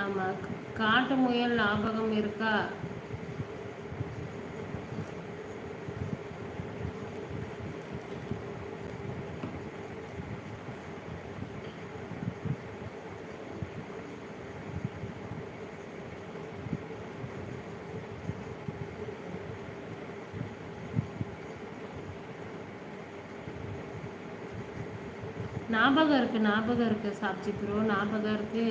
ஆமாம் காட்டு முயல் ஞாபகம் இருக்கா? ஞாபகம் இருக்கு ஞாபகம் இருக்கு சாப்ஜி ப்ரோ ஞாபகம் இருக்கு.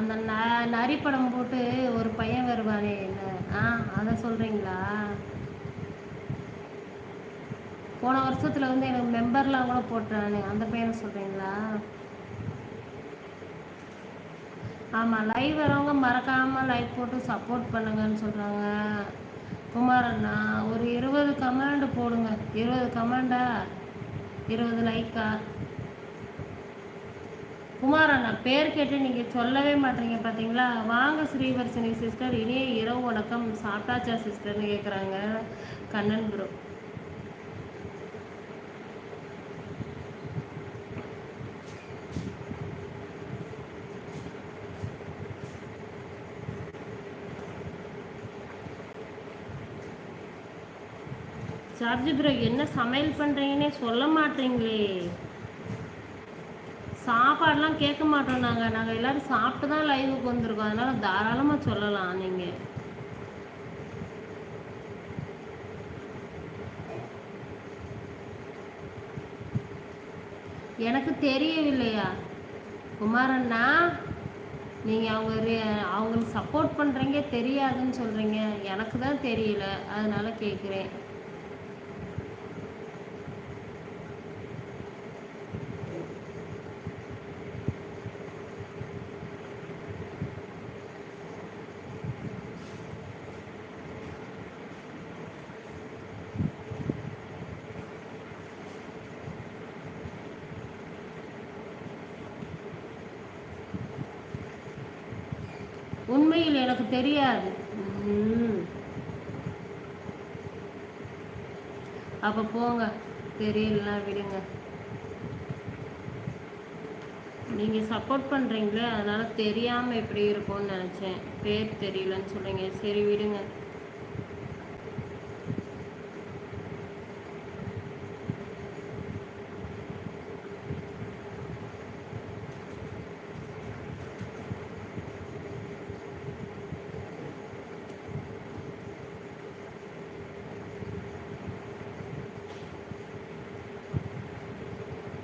அந்த ந நரி படம் போட்டு ஒரு பையன் வருவானே என்ன? ஆ அதை சொல்கிறீங்களா போன வருஷத்தில் வந்து எனக்கு மெம்பர்லாம் கூட போட்டுறானே அந்த பையனை சொல்கிறீங்களா ஆமாம் லைவ் வரவங்க மறக்காமல் லைக் போட்டு சப்போர்ட் பண்ணுங்கன்னு சொல்கிறாங்க குமாரண்ணா ஒரு இருபது கமெண்ட் போடுங்க. இருபது கமெண்டா இருபது லைக்கா குமாரண்ணா பேர் கேட்டு நீங்கள் சொல்லவே மாட்டீங்க பார்த்தீங்களா வாங்க ஸ்ரீவர்ஷினி சிஸ்டர் இனிய இரவு வணக்கம். சாப்பிட்டாச்சா சிஸ்டர்னு கேட்குறாங்க கண்ணன் ப்ரோ சார்ஜி ப்ரோ என்ன சமையல் பண்ணுறீங்கன்னே சொல்ல மாட்டீங்களே. சாப்பாடெலாம் கேட்க மாட்டோம் நாங்கள் நாங்கள் எல்லோரும் சாப்பிட்டு தான் லைவுக்கு வந்திருக்கோம். அதனால் தாராளமாக சொல்லலாம் நீங்கள் எனக்கு தெரியவில்லையா? குமாரண்ணா நீங்கள் அவங்க அவங்களுக்கு சப்போர்ட் பண்ணுறீங்க தெரியாதுன்னு சொல்கிறீங்க எனக்கு தான் தெரியல. அதனால் கேட்குறேன் உண்மையில் எனக்கு தெரியாது. அப்போ போங்க. தெரியலனா விடுங்க. நீங்கள் சப்போர்ட் பண்ணுறீங்களே அதனால் தெரியாமல் எப்படி இருக்கும்னு நினச்சேன். பேர் தெரியலன்னு சொல்கிறீங்க சரி விடுங்க.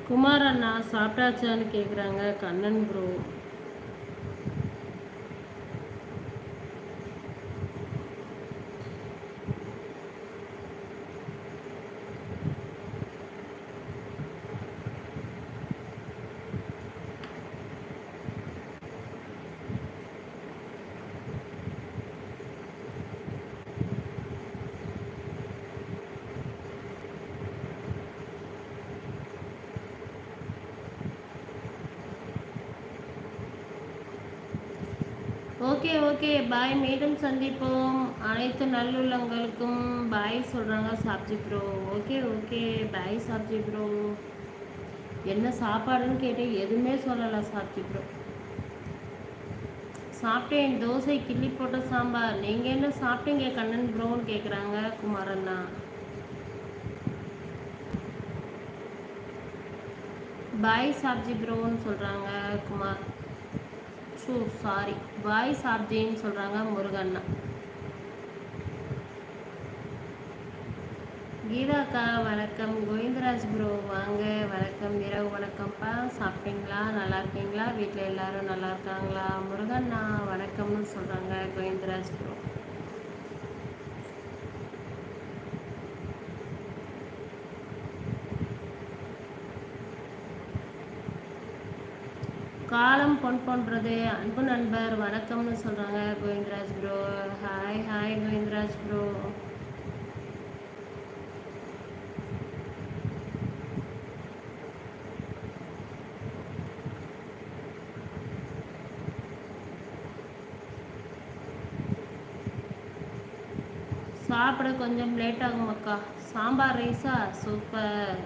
குமார் அண்ணா சாப்பிட்டாச்சான்னு கேட்குறாங்க Kannan bro okay okay. Bye மீண்டும் சந்திப்போம். அனைத்து நல்லுள்ளங்களுக்கும் பாய் சொல்கிறாங்க Sabji bro okay okay. Bye Sabji bro என்ன சாப்பாடுன்னு கேட்டேன். எதுவுமே சொல்லலை சாப்ஜி ப்ரோ சாப்பிட்டேன். தோசை கிள்ளி போட்ட சாம்பார். நீங்கள் என்ன சாப்பிட்டீங்க கண்ணன் ப்ரோன்னு கேட்குறாங்க குமாரண்ணா பாய் சாப்ஜி ப்ரோன்னு சொல்கிறாங்க குமார். ஸோ சாரி பாய் சாப்ஜின்னு சொல்கிறாங்க முருகண்ணா. கீதாக்கா வணக்கம். கோவிந்தராஜ் ப்ரோ வாங்க. வணக்கம். இரவு வணக்கம்ப்பா. சாப்பிட்டீங்களா? நல்லா இருக்கீங்களா? வீட்டில் எல்லாரும் நல்லா இருக்காங்களா? முருகண்ணா வணக்கம்னு சொல்கிறாங்க கோவிந்தராஜ் ப்ரோ காலம் பொன் போன்றது. அன்பு நண்பர் வணக்கம்னு சொல்கிறாங்க Govindaraj bro hi hi Govindaraj bro சாப்பிட கொஞ்சம் லேட் ஆகும் அக்கா சாம்பார் ரைஸா சூப்பர்